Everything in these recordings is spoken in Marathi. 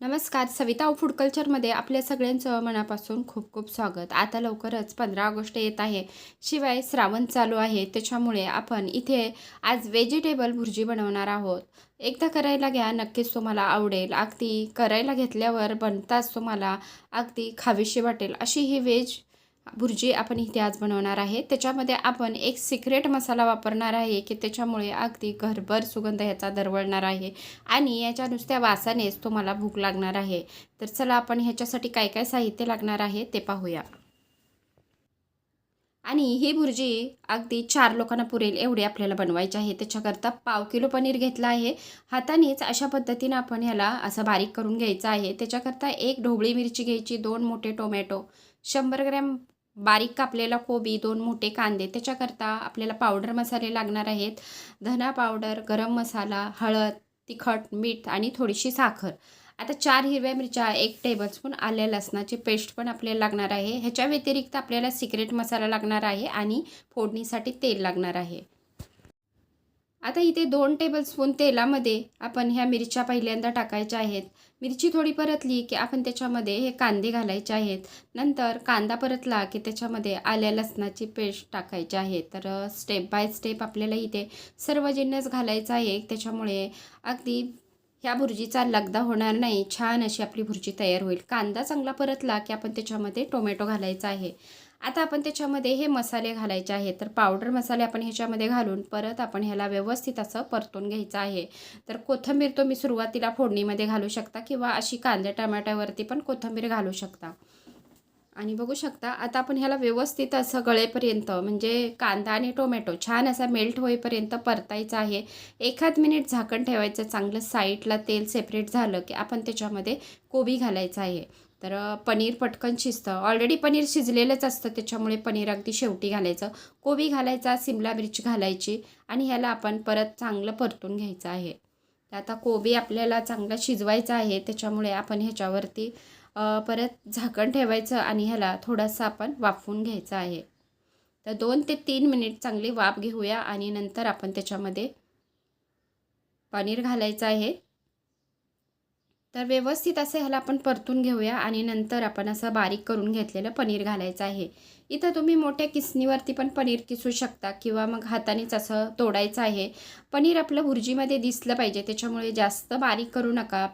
नमस्कार सविता फूड कल्चरमध्ये आपल्या सगळ्यांचं मनापासून खूप खूप स्वागत. आता लवकरच पंधरा ऑगस्ट येत आहे. शिवाय श्रावण चालू आहे. त्याच्यामुळे आपण इथे आज व्हेजिटेबल भुर्जी बनवणार आहोत. एकदा करायला घ्या नक्कीच तुम्हाला आवडेल. अगदी करायला घेतल्यावर बनताच तुम्हाला अगदी खावीशी वाटेल. अशी ही व्हेज भुर्जी आपण इथे आज बनवणार आहे. त्याच्यामध्ये आपण एक सिक्रेट मसाला वापरणार आहे की त्याच्यामुळे अगदी घरभर सुगंध ह्याचा दरवळणार आहे. आणि याच्या नुसत्या वासानेच तुम्हाला भूक लागणार आहे. तर चला आपण ह्याच्यासाठी काय काय साहित्य लागणार आहे ते पाहूया. आणि ही भुर्जी अगदी चार लोकांना पुरेल एवढी आपल्याला बनवायची आहे. त्याच्याकरता पाव किलो पनीर घेतलं आहे. हातानेच अशा पद्धतीनं आपण ह्याला असं बारीक करून घ्यायचं आहे. त्याच्याकरता एक ढोबळी मिरची घ्यायची दोन मोठे टोमॅटो शंभर ग्रॅम बारीक कापलेला कोबी दोन मोठे कांदे त्याच्याकरता आपल्याला पावडर मसाले लागणार आहेत. धना पावडर गरम मसाला हळद तिखट मीठ आणि थोडीशी साखर. आता चार हिरव्या मिरच्या एक टेबलस्पून आल्या लसणाची पेस्ट पण आपल्याला लागणार आहे. ह्याच्या व्यतिरिक्त आपल्याला सिक्रेट मसाला लागणार आहे आणि फोडणीसाठी तेल लागणार आहे. आता इथे दोन टेबलस्पून तेलामध्ये आपण ह्या मिरच्या पहिल्यांदा टाकायच्या आहेत. मिरची थोडी परतली की आपण त्याच्यामध्ये हे कांदे घालायचे आहेत. नंतर कांदा परतला की त्याच्यामध्ये आल्या लसणाची पेस्ट टाकायची आहे. तर स्टेप बाय स्टेप आपल्याला इथे सर्व जिन्नस घालायचा आहे. त्याच्यामुळे अगदी ह्या भुर्जीचा लगदा होणार नाही. छान अशी आपली भुर्जी तयार होईल. कांदा चांगला परतला की आपण त्याच्यामध्ये टोमॅटो घालायचा आहे. आता आपण त्याच्यामध्ये हे मसाले घालायचे आहेत तर पावडर मसाले आपण ह्याच्यामध्ये घालून परत आपण ह्याला व्यवस्थित असं परतून घ्यायचं आहे. तर कोथिंबीर तुम्ही सुरुवातीला फोडणीमध्ये घालू शकता किंवा अशी कांद्या टमाट्यावरती पण कोथिंबीर घालू शकता. आणि बघू शकता आता आपण ह्याला व्यवस्थित असं गळेपर्यंत म्हणजे कांदा आणि टोमॅटो छान असा मेल्ट होईपर्यंत परतायचा आहे. एखाद मिनिट झाकण ठेवायचं चांगलं साईडला तेल सेपरेट झालं की आपण त्याच्यामध्ये कोबी घालायचं आहे. तर पनीर पटकन शिजतं. ऑलरेडी पनीर शिजलेलंच असतं त्याच्यामुळे पनीर अगदी शेवटी घालायचं. कोबी घालायचा सिमला मिरची घालायची आणि ह्याला आपण परत चांगलं परतून घ्यायचं आहे. आता कोबी आपल्याला चांगला शिजवायचा आहे त्याच्यामुळे आपण ह्याच्यावरती परत झाकण ठेवायचं आणि ह्याला थोडासा आपण वाफवून घ्यायचं आहे. तर दोन ते तीन मिनिट चांगली वाफ घेऊया आणि नंतर आपण त्याच्यामध्ये पनीर घालायचं आहे. तर व्यवस्थित असं ह्याला आपण परतून घेऊया आणि नंतर आपण असं बारीक करून घेतलेलं पनीर घालायचं आहे. इथं तुम्ही मोठ्या किसणीवरती पण पनीर किसू शकता किंवा मग हातानेच असं तोडायचं आहे. पनीर आपलं भुर्जीमध्ये दिसलं पाहिजे त्याच्यामुळे जास्त बारीक करू नका.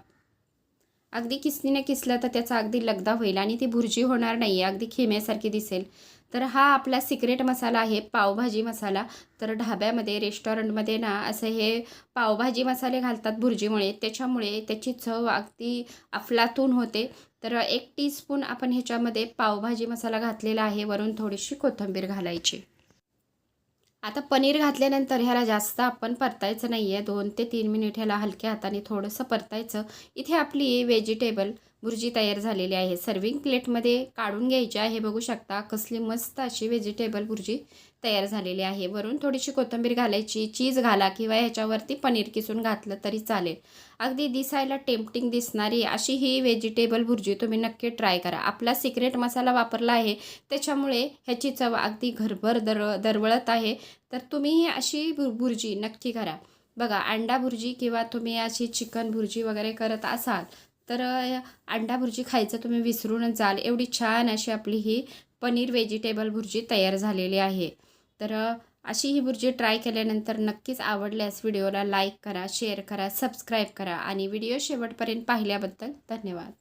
अगदी किसनीने किसलं तर त्याचा अगदी लगदा होईल आणि ती भुर्जी होणार नाही आहे अगदी खिम्यासारखी दिसेल. तर हा आपला सिक्रेट मसाला आहे पावभाजी मसाला. तर ढाब्यामध्ये रेस्टॉरंटमध्ये ना असं हे पावभाजी मसाले घालतात भुर्जीमुळे. त्याच्यामुळे त्याची चव अगदी अफलातून होते. तर एक टीस्पून आपण ह्याच्यामध्ये पावभाजी मसाला घातलेला आहे. वरून थोडीशी कोथिंबीर घालायची. आता पनीर घातल्यानंतर ह्याला जास्त आपण परतायचं नाही आहे दोन ते तीन मिनिट ह्याला हलक्या हाताने थोडंसं परतायचं. इथे आपली व्हेजिटेबल भुर्जी तयार झालेली आहे. सर्विंग प्लेटमध्ये काढून घ्यायची आहे. बघू शकता कसली मस्त अशी व्हेजिटेबल भुर्जी तयार झालेली आहे. वरून थोडीशी कोथिंबीर घालायची. चीज घाला किंवा ह्याच्यावरती पनीर किसून घातलं तरी चालेल. अगदी दिसायला टेम्पटिंग दिसणारी अशी ही व्हेजिटेबल भुर्जी तुम्ही नक्की ट्राय करा. आपला सिक्रेट मसाला वापरला आहे. त्याच्यामुळे ह्याची चव अगदी घरभर दर दरवळत आहे. तर तुम्ही अशी भुर्जी नक्की करा. बघा अंडा भुर्जी किंवा तुम्ही अशी चिकन भुर्जी वगैरे करत असाल तर अंडा भुर्जी खायचं तुम्ही विसरूनच जाल. एवढी छान अशी आपली ही पनीर व्हेजिटेबल भुर्जी तयार झालेली आहे. तर अशी ही भुर्जी ट्राय केल्यानंतर नक्कीच आवडल्यास व्हिडिओला लाईक करा शेअर करा सबस्क्राईब करा आणि व्हिडिओ शेवटपर्यंत पाहिल्याबद्दल धन्यवाद.